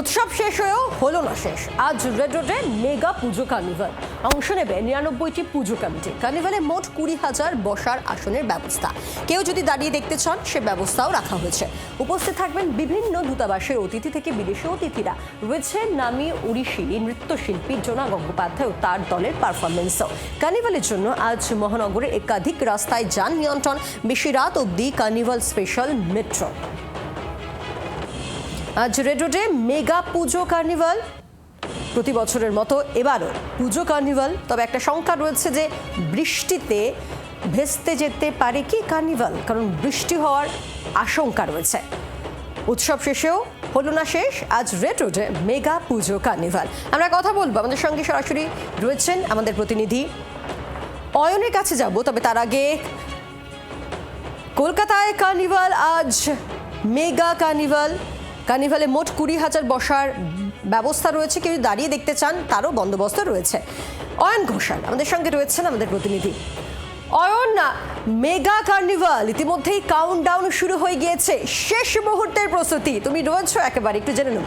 উৎসব শেষ হয়েও হলো না শেষ। আজ রেড রোডে মেগা পুজো কার্নিভাল অংশ নেবে নিরানব্বইটি পুজো কমিটি কার্নিভালে মোট কুড়ি হাজার বসার আসনের ব্যবস্থা। কেউ যদি দাঁড়িয়ে দেখতে চান, সে ব্যবস্থাও রাখা হয়েছে। উপস্থিত থাকবেন বিভিন্ন দূতাবাসের অতিথি থেকে বিদেশি অতিথিরা। রয়েছে নামি ওড়িশি নৃত্যশিল্পী জোনা গঙ্গোপাধ্যায় ও তার দলের পারফরমেন্সও কার্নিভালের জন্য আজ মহানগরে একাধিক রাস্তায় যান নিয়ন্ত্রণ। বেশি রাত অবধি কার্নিভাল স্পেশাল মেট্রো আজ রেডোডে মেগা পুজো কার্নিভাল। প্রতি বছরের মতো এবারও পুজো কার্নিভাল। তবে একটা শঙ্কা রয়েছে যে বৃষ্টিতে ভেস্তে যেতে পারে কি কার্নিভাল? কারণ বৃষ্টি হওয়ার আশঙ্কা রয়েছে। উৎসব শেষেও হলো না শেষ, আজ রেড রোডে মেগা পুজো কার্নিভাল। আমরা কথা বলব, আমাদের সঙ্গে সরাসরি রয়েছেন আমাদের প্রতিনিধি অয়নের কাছে যাব, তবে তার আগে কলকাতায় কার্নিভাল, আজ মেগা কার্নিভাল। কার্নিভালে মোট কুড়ি হাজার বসার ব্যবস্থা রয়েছে। কেউ দাঁড়িয়ে দেখতে চান, তারও বন্দোবস্ত রয়েছে। অয়ন ঘোষাল আমাদের সঙ্গে রয়েছেন আমাদের প্রতিনিধি। অয়ন, মেগা কার্নিভাল, ইতিমধ্যেই কাউন্টডাউন শুরু হয়ে গিয়েছে। শেষ মুহূর্তের প্রস্তুতি। তুমি রয়েছো একেবারে, একটু জেনে নেব।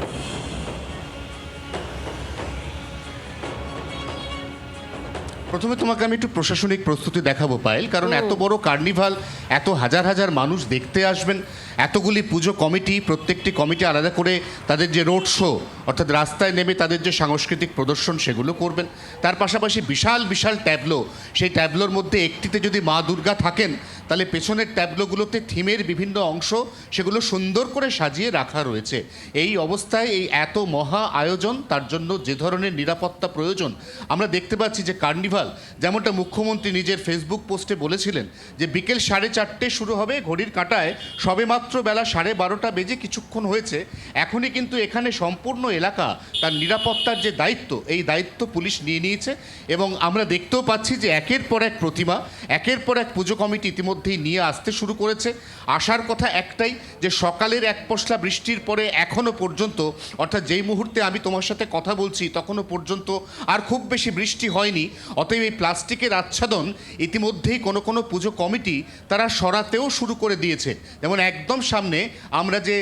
প্রথমে তোমাকে আমি একটু প্রশাসনিক প্রস্তুতি দেখাবো পায়েল কারণ এত বড় কার্নিভাল এত হাজার হাজার মানুষ দেখতে আসবেন এতগুলি পুজো কমিটি প্রত্যেকটি কমিটি আলাদা করে তাদের যে রোড শো অর্থাৎ রাস্তায় নেমে তাদের যে সাংস্কৃতিক প্রদর্শন সেগুলো করবেন। তার পাশাপাশি বিশাল বিশাল ট্যাবলো সেই ট্যাবলোর মধ্যে একটিতে যদি মা দুর্গা থাকেন তাহলে পেছনের ট্যাবলোগুলোতে থিমের বিভিন্ন অংশ সেগুলো সুন্দর করে সাজিয়ে রাখা রয়েছে। এই অবস্থায় এই এত মহা আয়োজন তার জন্য যে ধরনের নিরাপত্তা প্রয়োজন আমরা দেখতে পাচ্ছি যে কার্নিভাল যেমনটা মুখ্যমন্ত্রী নিজের ফেসবুক পোস্টে বলেছিলেন, যে বিকেল সাড়ে চারটে শুরু হবে ঘড়ির কাঁটায়, সবেমাত্র বেলা সাড়ে বারোটা বেজে কিছুক্ষণ হয়েছে। এখনই কিন্তু এখানে সম্পূর্ণ এলাকা তার নিরাপত্তার যে দায়িত্ব, এই দায়িত্ব পুলিশ নিয়ে নিয়েছে এবং আমরা দেখতেও পাচ্ছি যে একের পর এক প্রতিমা, একের পর এক পুজো কমিটি ইতিমধ্যেই নিয়ে আসতে শুরু করেছে। আসার কথা একটাই যে সকালের এক পশলা বৃষ্টির পরে এখনও পর্যন্ত, অর্থাৎ যেই মুহূর্তে আমি তোমার সাথে কথা বলছি তখনও পর্যন্ত আর খুব বেশি বৃষ্টি হয়নি। অতএব এই প্লাস্টিকের আচ্ছাদন ইতিমধ্যেই কোনো কোনো পুজো কমিটি তারা সরাতেও শুরু করে দিয়েছে। যেমন একদম সামনে আমরা যে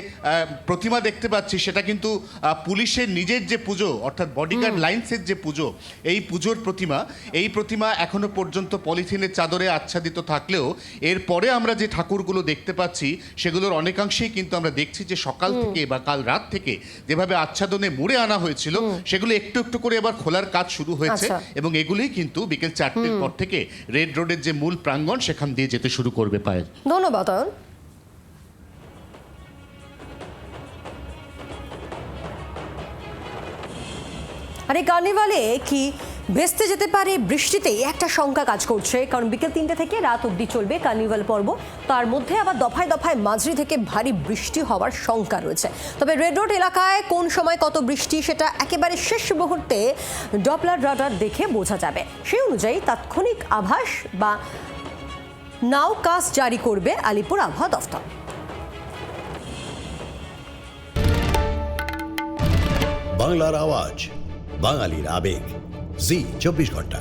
প্রতিমা দেখতে পাচ্ছি সেটা কিন্তু পুলিশের নিজের যে পুজো অর্থাৎ বডিগার্ড লাইন্সের যে পুজো এই পুজোর প্রতিমা এই প্রতিমা এখনও পর্যন্ত পলিথিনের চাদরে আচ্ছাদিত থাকলেও এরপরে আমরা যে ঠাকুরগুলো দেখতে পাচ্ছি সেগুলোর অনেকাংশেই কিন্তু আমরা দেখছি যে সকাল থেকে বা কাল রাত থেকে যেভাবে আচ্ছাদনে মুড়ে আনা হয়েছিল সেগুলো একটু একটু করে এবার খোলার কাজ শুরু হয়েছে আচ্ছা। এবং এগুলোই কিন্তু বিকেল চারটের পর থেকে রেড রোডের যে মূল প্রাঙ্গন সেখান দিয়ে যেতে শুরু করবে পায়েল। ধন্যবাদ আরে আর এই কার্নিভালে কি ভেস্তে যেতে পারে বৃষ্টিতেই একটা শঙ্কা কাজ করছে, কারণ বিকেল তিনটে থেকে রাত অবধি চলবে কার্নিভাল পর্ব। তার মধ্যে আবার দফায় দফায় মাঝরি থেকে ভারী বৃষ্টি হওয়ার শঙ্কা রয়েছে। তবে রেড রোড এলাকায় কোন সময় কত বৃষ্টি সেটা একেবারে শেষ মুহূর্তে ডপলার রাডার দেখে বোঝা যাবে। সেই অনুযায়ী তাৎক্ষণিক আভাস বা নাও কাজ জারি করবে আলিপুর আবহাওয়া দফতর। বাংলার আওয়াজ, বাঙালির আবেগ। জি চব্বিশ ঘণ্টা।